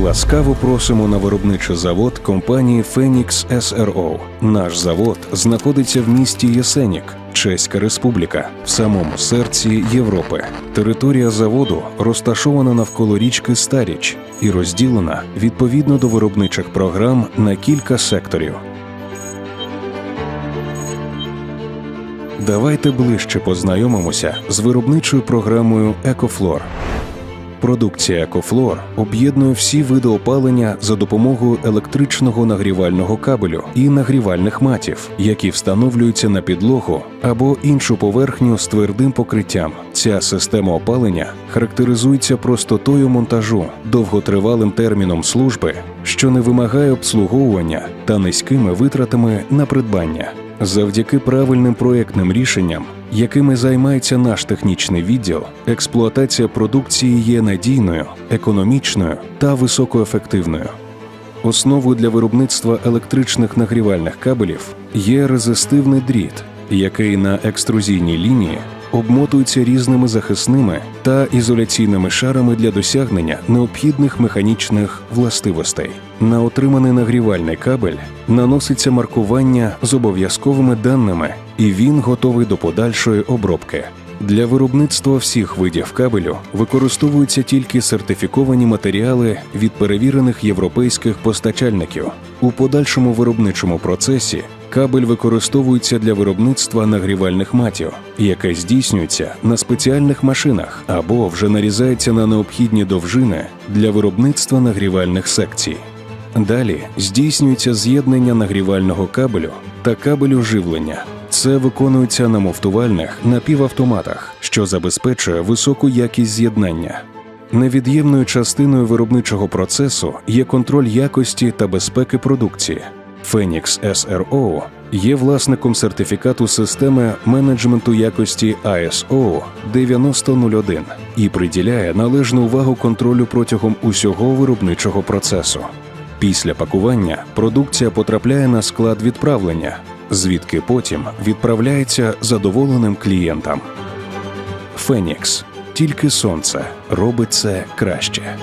Ласкаво просимо на виробничий завод компанії Фенікс СРО. Наш завод знаходиться в місті Єсенік, Чеська Республіка, в самому серці Європи. Територія заводу розташована навколо річки Старіч і розділена відповідно до виробничих програм на кілька секторів. Давайте ближче познайомимося з виробничою програмою Екофлор. Продукція Екофлор об'єднує всі види опалення за допомогою електричного нагрівального кабелю і нагрівальних матів, які встановлюються на підлогу або іншу поверхню з твердим покриттям. Ця система опалення характеризується простотою монтажу, довготривалим терміном служби, що не вимагає обслуговування та низькими витратами на придбання. Завдяки правильним проєктним рішенням, якими займається наш технічний відділ, експлуатація продукції є надійною, економічною та високоефективною. Основою для виробництва електричних нагрівальних кабелів є резистивний дріт, який на екструзійній лінії обмотується різними захисними та ізоляційними шарами для досягнення необхідних механічних властивостей. На отриманий нагрівальний кабель наноситься маркування з обов'язковими даними, і він готовий до подальшої обробки. Для виробництва всіх видів кабелю використовуються тільки сертифіковані матеріали від перевірених європейських постачальників. У подальшому виробничому процесі кабель використовується для виробництва нагрівальних матів, яке здійснюється на спеціальних машинах або вже нарізається на необхідні довжини для виробництва нагрівальних секцій. Далі здійснюється з'єднання нагрівального кабелю та кабелю живлення. Це виконується на муфтувальних напівавтоматах, що забезпечує високу якість з'єднання. Невід'ємною частиною виробничого процесу є контроль якості та безпеки продукції. Phoenix SRO є власником сертифікату системи менеджменту якості ISO 9001 і приділяє належну увагу контролю протягом усього виробничого процесу. Після пакування продукція потрапляє на склад відправлення, звідки потім відправляється задоволеним клієнтам. Фенікс тільки сонце робить це краще.